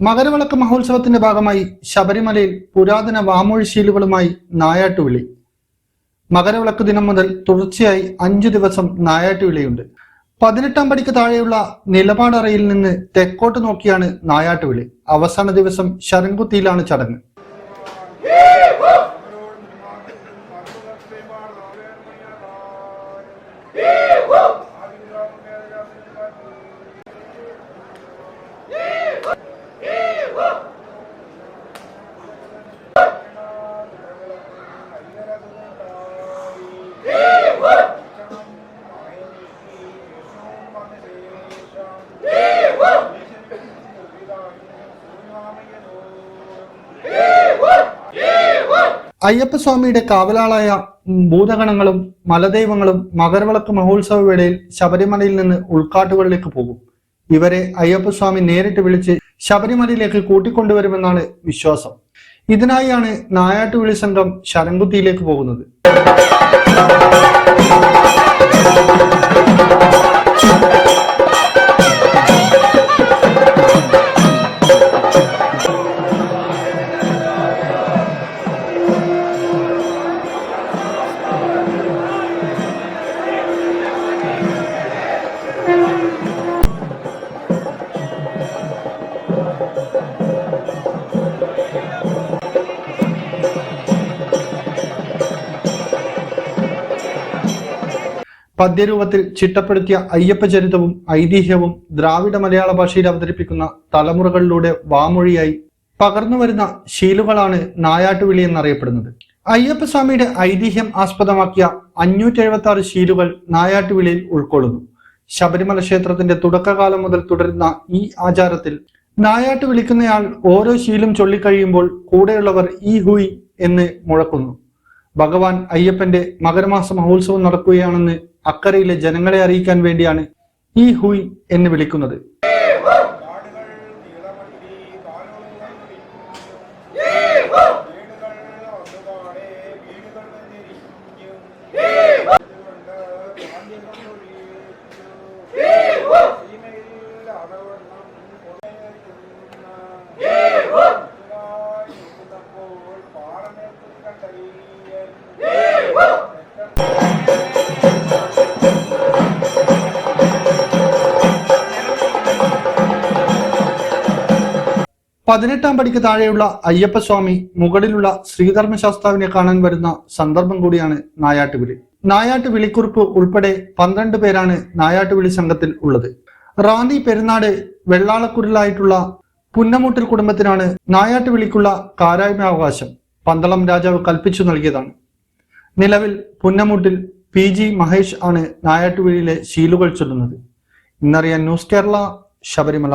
മകരവിളക്ക് മഹോത്സവത്തിന്റെ ഭാഗമായി ശബരിമലയിൽ പുരാതന വാമൊഴി ശീലുകളുമായി നായാട്ടുവിളി. മകരവിളക്ക് ദിനം മുതൽ തുടർച്ചയായി അഞ്ചു ദിവസം നായാട്ടുവിളിയുണ്ട്. പതിനെട്ടാം പടിക്ക് താഴെയുള്ള നിലപാടറയിൽ നിന്ന് തെക്കോട്ട് നോക്കിയാണ് നായാട്ടുവിളി. അവസാന ദിവസം ശരംകുത്തിയിലാണ് ചടങ്ങ്. അയ്യപ്പസ്വാമിയുടെ കാവലാളായ ഭൂതഗണങ്ങളും മലദൈവങ്ങളും മകരവിളക്ക് മഹോത്സവ വേളയിൽ ശബരിമലയിൽ നിന്ന് ഉൾക്കാട്ടുകളിലേക്ക് പോകും. ഇവരെ അയ്യപ്പസ്വാമി നേരിട്ട് വിളിച്ച് ശബരിമലയിലേക്ക് കൂട്ടിക്കൊണ്ടുവരുമെന്നാണ് വിശ്വാസം. ഇതിനായാണ് നായാട്ടുവിളി സംഘം ശരംകുത്തിയിലേക്ക് പോകുന്നത്. പദ്യരൂപത്തിൽ ചിട്ടപ്പെടുത്തിയ അയ്യപ്പ ചരിതവും ഐതിഹ്യവും ദ്രാവിഡ മലയാള ഭാഷയിൽ അവതരിപ്പിക്കുന്ന തലമുറകളിലൂടെ വാമൊഴിയായി പകർന്നു വരുന്ന ശീലുകളാണ് നായാട്ടുവിളി എന്നറിയപ്പെടുന്നത്. അയ്യപ്പസ്വാമിയുടെ ഐതിഹ്യം ആസ്പദമാക്കിയ അഞ്ഞൂറ്റി എഴുപത്തി ആറ് ശീലുകൾ നായാട്ടുവിളിയിൽ ഉൾക്കൊള്ളുന്നു. ശബരിമല ക്ഷേത്രത്തിന്റെ തുടക്കകാലം മുതൽ തുടരുന്ന ഈ ആചാരത്തിൽ നായാട്ട് വിളിക്കുന്നയാൾ ഓരോ ശീലും ചൊല്ലിക്കഴിയുമ്പോൾ കൂടെയുള്ളവർ ഈ ഹുയ് എന്ന് മുഴക്കുന്നു. ഭഗവാൻ അയ്യപ്പന്റെ മകരമാസ മഹോത്സവം നടക്കുകയാണെന്ന് അക്കരയിലെ ജനങ്ങളെ അറിയിക്കാൻ വേണ്ടിയാണ് ഈ ഹുയ് എന്ന് വിളിക്കുന്നത്. പതിനെട്ടാം പടിക്ക് താഴെയുള്ള അയ്യപ്പസ്വാമി മുകളിലുള്ള ശ്രീധർമ്മശാസ്താവിനെ കാണാൻ വരുന്ന സന്ദർഭം കൂടിയാണ് നായാട്ടുവിളി. നായാട്ട് വിളിക്കുറിപ്പ് ഉൾപ്പെടെ പന്ത്രണ്ട് പേരാണ് നായാട്ടുവിളി സംഘത്തിൽ ഉള്ളത്. റാന്നി പെരുന്നാട് വെള്ളാളക്കുരലായിട്ടുള്ള പുന്നമൂട്ടിൽ കുടുംബത്തിനാണ് നായാട്ടുവിളിക്കുള്ള വിളിക്കുള്ള കാരായ്മ പന്തളം രാജാവ് കൽപ്പിച്ചു നൽകിയതാണ്. നിലവിൽ പുന്നമൂട്ടിൽ പി ജി മഹേഷ് ആണ് നായാട്ടുവിളിയിലെ ശീലുകൾ ചൊല്ലുന്നത്. ഇന്നറിയാൻ ന്യൂസ് കേരള ശബരിമല.